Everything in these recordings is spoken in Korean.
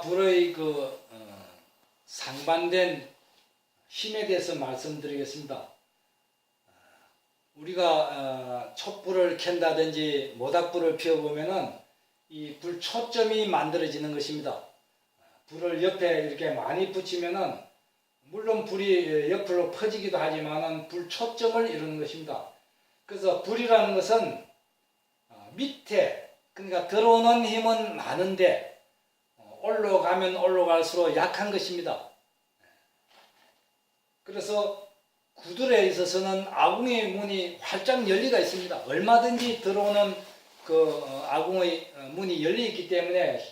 불의 그 어, 상반된 힘에 대해서 말씀드리겠습니다. 아, 우리가 어, 촛불을 켠다든지 모닥불을 피워보면은 이 불 초점이 만들어지는 것입니다. 불을 옆에 이렇게 많이 붙이면은 물론 불이 옆으로 퍼지기도 하지만은 불 초점을 이루는 것입니다. 그래서 불이라는 것은 어, 밑에 그러니까 들어오는 힘은 많은데 어, 올라가면 올라갈수록 약한 것입니다. 그래서 구들에 있어서는 아궁의 문이 활짝 열리가 있습니다. 얼마든지 들어오는 그 어, 아궁의 어, 문이 열려 있기 때문에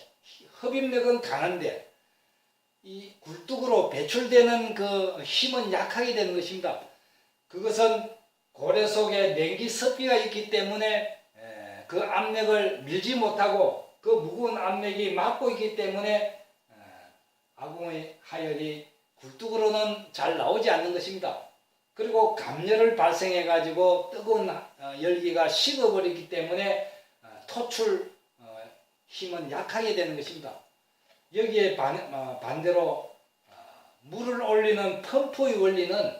흡입력은 강한데 이 굴뚝으로 배출되는 그 힘은 약하게 되는 것입니다. 그것은 고래 속에 냉기 습기가 있기 때문에 에, 그 압력을 밀지 못하고 그 무거운 압력이 막고 있기 때문에 에, 아궁의 하열이 굴뚝으로는 잘 나오지 않는 것입니다. 그리고 감열을 발생해 가지고 뜨거운 어, 열기가 식어버리기 때문에 어, 토출 어, 힘은 약하게 되는 것입니다. 여기에 반, 어, 어, 물을 올리는 펌프의 원리는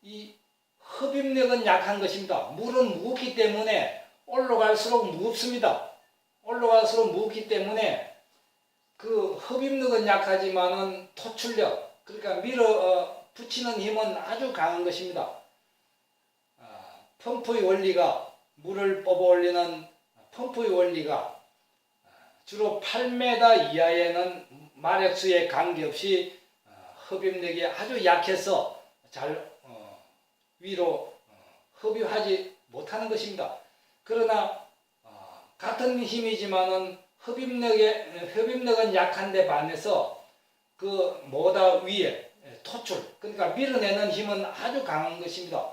이 흡입력은 약한 것입니다. 물은 무겁기 때문에 올라갈수록 무겁습니다. 올라갈수록 무겁기 때문에 그 흡입력은 약하지만은 토출력 그러니까 밀어 어, 붙이는 힘은 아주 강한 것입니다. 아, 펌프의 원리가 물을 뽑아 올리는 펌프의 원리가 아, 주로 8m 이하에는 마력수에 관계없이 어, 흡입력이 아주 약해서 잘 어, 위로 어, 흡입하지 못하는 것입니다. 그러나 어, 같은 힘이지만은 흡입력에 흡입력은 약한데 반해서 그 모다 위에 토출 그러니까 밀어내는 힘은 아주 강한 것입니다.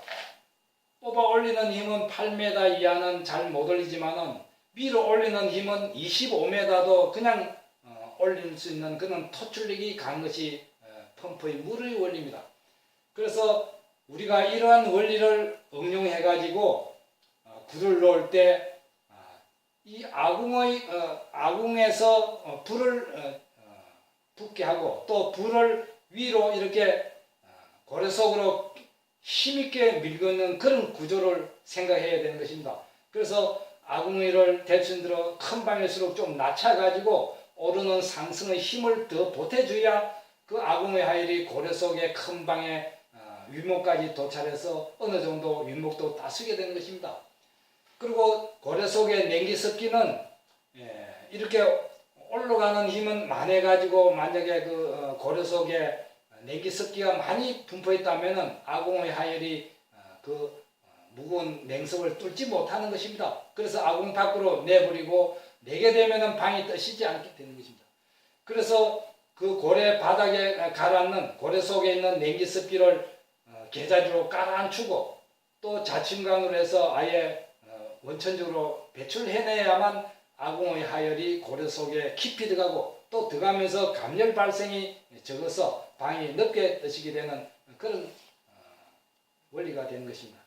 뽑아 올리는 힘은 8m 이하는 잘 못 올리지만은 밀어 올리는 힘은 25m도 그냥 어, 올릴 수 있는 그런 토출력이 강한 것이 어, 펌프의 물의 원리입니다. 그래서 우리가 이러한 원리를 응용해 가지고 어, 굴을 놓을 때 이 아궁의 어, 아궁에서 어, 불을 어, 어, 붙게 하고 또 불을 위로 이렇게 어, 고래 속으로 힘있게 밀고는 그런 구조를 생각해야 되는 것입니다. 그래서 아궁이를 대충 들어 큰 방일수록 좀 낮춰가지고 오르는 상승의 힘을 더 보태줘야 그 아궁의 하일이 고래 속의 큰 방에 어, 윗목까지 도착해서 어느 정도 윗목도 따스게 되는 것입니다. 그리고 고래 속의 냉기 습기는 예, 이렇게 올라가는 힘은 많아가지고 만약에 그 어, 고래 속에 냉기 습기가 많이 분포했다면은 아궁의 하열이 어, 그 어, 무거운 냉석을 뚫지 못하는 것입니다. 그래서 아궁 밖으로 내버리고 내게 되면은 방이 떠시지 않게 되는 것입니다. 그래서 그 고래 바닥에 가라앉는 고래 속에 있는 냉기 습기를 어, 계자리로 깔아앉히고 또 자침강으로 해서 아예 어, 원천적으로 배출해내야만 아궁의 하열이 고래 속에 깊이 들어가고 또 들어가면서 감열 발생이 적어서 방이 넓게 떠시게 되는 그런 어, 원리가 되는 것입니다.